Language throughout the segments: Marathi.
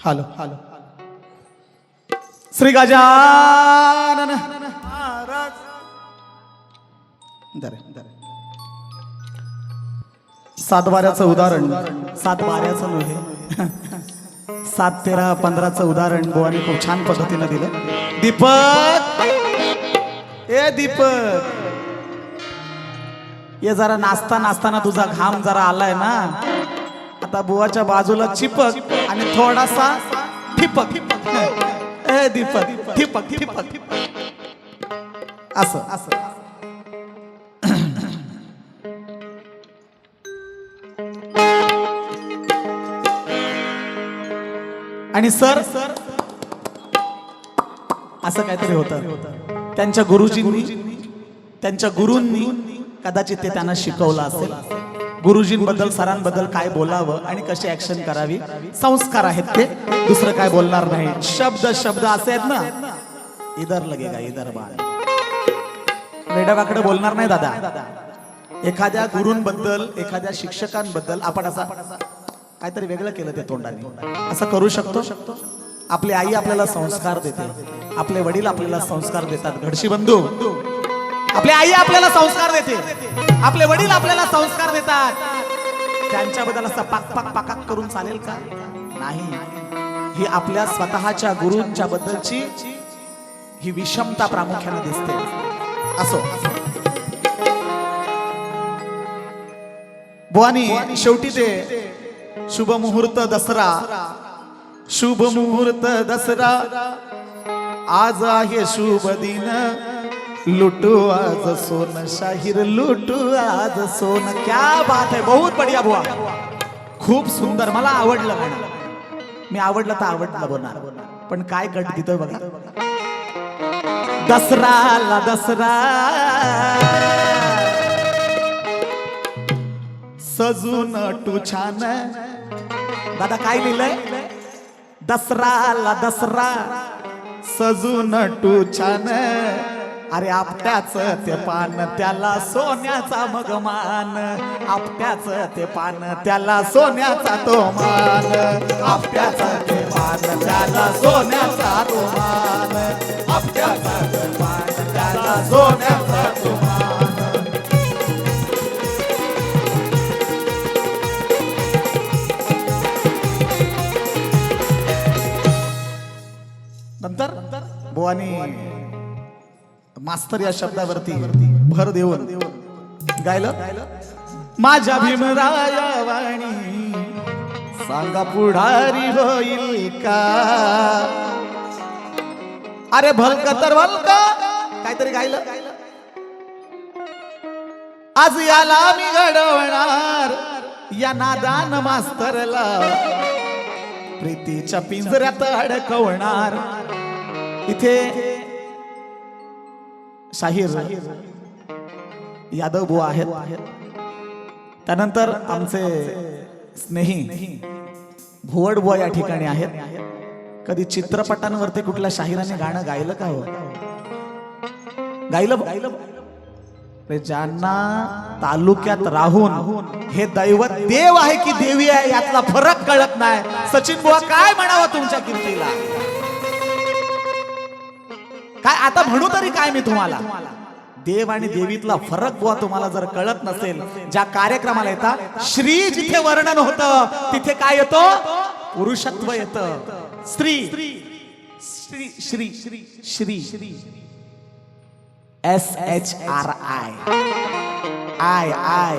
हॅलो हॅलो श्री गजानन महाराज सात बाऱ्याचं उदाहरण. सात बाऱ्याचं नव्हे सात तेरा पंधराचं उदाहरण. गोवाने खूप छान पद्धतीनं दिलं. दीपक! ए दीपक! ये जरा नाचता नाचताना तुझा घाम जरा आलाय ना. आता बुवाच्या बाजूला चिपक आणि थोडासा ठिपक. ए दीपक ठिपक ठिपक. असं. असं आणि सर सर असं काहीतरी होतं. त्यांच्या गुरुजींनी त्यांच्या गुरूंनी कदाचित ते त्यांना शिकवलं असेल. गुरुजींबद्दल सरांबद्दल काय बोलावं आणि कशी ऍक्शन करावी? संस्कार आहेत ते. दुसरं काय बोलणार नाही. शब्द शब्द असे आहेत ना. इधर लगेगा इधर बाळ. वेडावाकडे बोलणार नाही दादा. एखाद्या गुरूंबद्दल एखाद्या शिक्षकांबद्दल आपण असा काहीतरी वेगळं केलं ते तोंडाने. असं करू शकतो? आपली आई आपल्याला संस्कार देते. आपले वडील आपल्याला संस्कार देतात. घडशी बंधू आपली आई आपल्याला संस्कार देते. आपले वडील आपल्याला संस्कार देतात. त्यांच्याबद्दल असं पाक पाक पाकाक करून चालेल का? नाही. ही आपल्या स्वतःच्या गुरूंच्या बद्दलची ही विषमता प्रामुख्याने दिसते. असो. बुवानी शेवटी ते शुभ मुहूर्त दसरा. शुभ मुहूर्त दसरा. आज आहे शुभ दिन. लुटू आज सोन शाहीर लुटू आज सोन. क्या बात है बहुत बढिया बुवा. खूप सुंदर मला आवडलं म्हणा. मी आवडलं तर आवडलं बोलणार. पण काय कट देतोय बघा. दसराला दसरा. सजून टू छान. दादा काय लिहिलंय? दसराला दसरा. सजून टू छान. अरे आपट्याच ते पान त्याला सोन्याचा मग मान. आपट्याच ते पान त्याला सोन्याचा तो मान. आपट्याच ते पान त्याला सोन्याचा तो मान. आपट्याच ते पान त्याला सोन्याचा तो मान. नंतर बुवानी मास्तर या शब्दावरती भर देऊन. गायलं? माझ्या भीमराया वाणी सांगा पुढारी होईल का? अरे भलक तर भलक. काहीतरी गायलं? आज याला मी घडवणार या नादान मास्तरला. प्रीतीच्या पिंजऱ्यात अडकवणार. इथे शाहीर यादव बुवा आहेत. त्यानंतर आमचे स्नेही भुवड बुवा या ठिकाणी आहेत. कधी चित्रपटांवरती कुठल्या शाहिराने गाणं गायलं का हो? गायलं गायलं ज्यांना तालुक्यात राहून हे दैवत देव आहे की देवी आहे यातला फरक कळत नाही. सचिन बुवा काय म्हणावं तुमच्या कीर्तीला काय आता म्हणू तरी काय मी तुम्हाला? देव आणि देवीतला फरक बुवा तुम्हाला जर कळत नसेल ज्या कार्यक्रमाला येतात श्री जिथे वर्णन होतं तिथे काय येतो? पुरुषत्व येत. स्त्री. Shri Shri Shri Shri. S H R I I I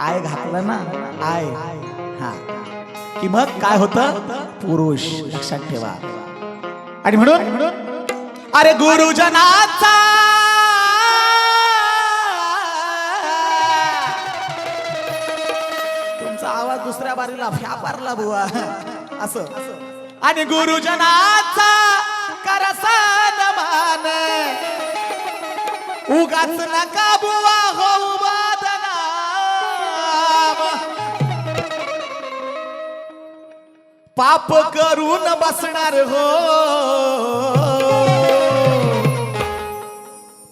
I घातलं ना? आय हा. कि मग काय होतं? पुरुष. लक्षात ठेवा. आणि म्हणून म्हणून? अरे गुरुजनाचा. तुमचा आवाज दुसऱ्या बारीला व्यापारला बुवा. असं. आणि गुरुजनाचा करसान मान उगाच नका बुवा हो बदनाम पाप करून बसणार हो.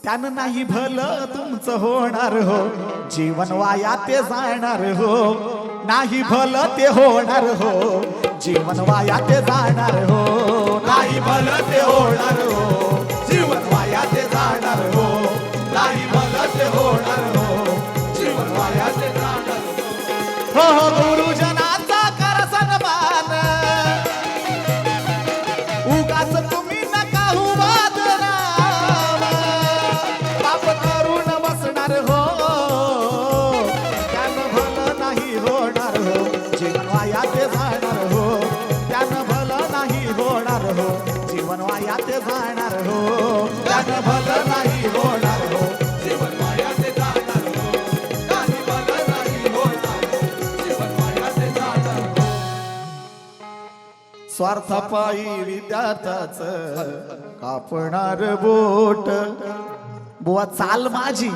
त्यानं नाही भलं तुमचं होणार हो. जीवन वाया ते जाणार हो. नाही भलं ते होणार हो. जीवन वाया ते जाणार हो. नाही भलं ते होणार हो. जीवन वाया ते जाणार हो. नाही भलं ते होणार हो. स्वार्थापायी विद्यार्थ्याच कापणार बोट. बुवा चाल माझी.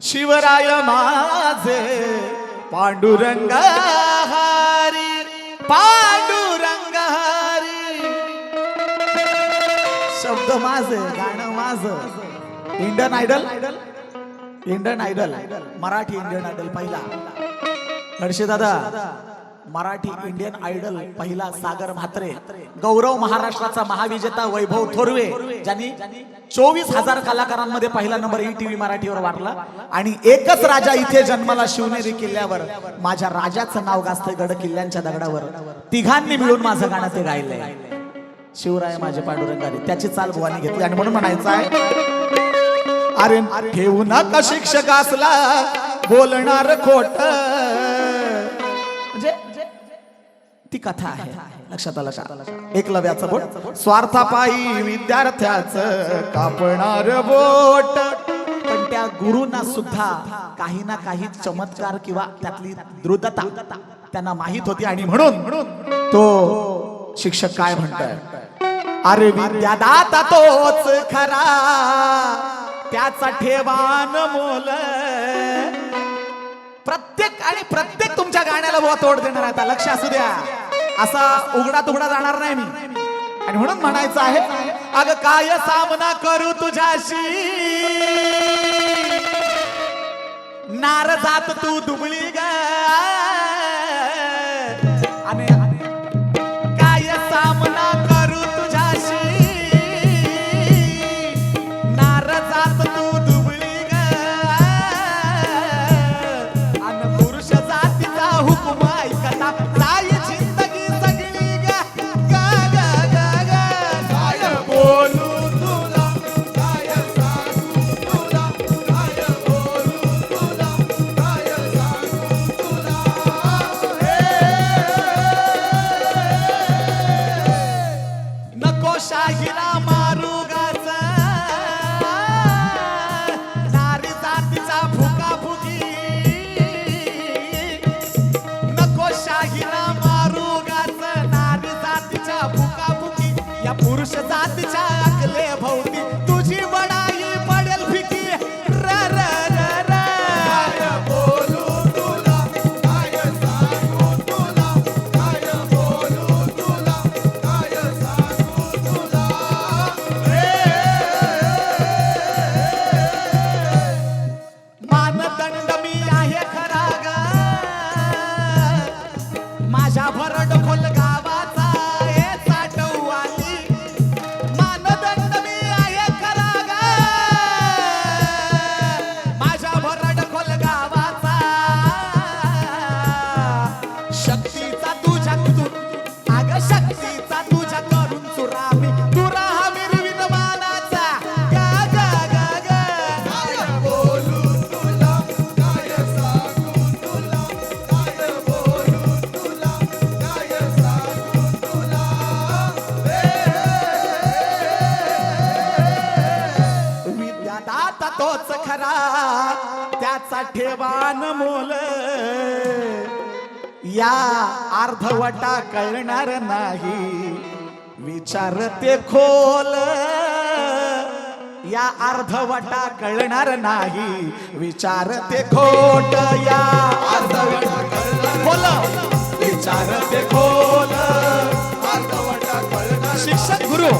शिवराय माझे पांडुरंग हारी पांडुरंग हारी शब्द माझे गाणं माझं. Indian Idol? Indian Idol. Marathi Indian Idol पहिला. हर्षे दादा. मराठी इंडियन आयडल पहिला सागर म्हात्रे. गौरव महाराष्ट्राचा महाविजेता वैभव थोरवे ज्यांनी चोवीस हजार कलाकारांमध्ये पहिला नंबर ई टीव्ही मराठीवर वाटला आणि एकच राजा इथे जन्माला शिवनेरी किल्ल्यावर माझ्या राजाचं नाव गाजते गड किल्ल्यांच्या दगडावर तिघांनी मिळून माझं गाणं ते गायलंय. शिवराय माझे पांडुरंगाने त्याची चाल भुवानी घेतली. आणि म्हणून म्हणायचं आहे अरे ठेवू नका शिक्षक असला बोलणार खोट. ती कथा आहे. लक्षात आलं का? एकलव्याचं बोट. स्वार्थापायी विद्यार्थ्याचं कापणार बोट. पण त्या गुरुंना सुद्धा काही ना काही चमत्कार किंवा त्यातली द्रुतता त्यांना माहीत होती. आणि म्हणून म्हणून तो शिक्षक काय म्हणतोय? अरे विद्यादाता तोच खरा त्याचा ठेवान मोल. प्रत्येक आणि प्रत्येक तुमच्या गाण्याला बुवा तोड देणार आता लक्ष असू द्या. असा उघडा तुघडा जाणार नाही मी. आणि म्हणून म्हणायचं आहे अग काय सामना करू तुझ्याशी? नार जात तू दुबळी ग. या पुरुष दाता तोच खरा त्याचा ठेवान मोल. या अर्धवटा कळणार नाही विचारते खोल. या अर्धवटा कळणार नाही विचारते खोट. या अर्धवटा कळणार बोल विचारते खोल. अर्धवटा कळणार शिक्षक गुरु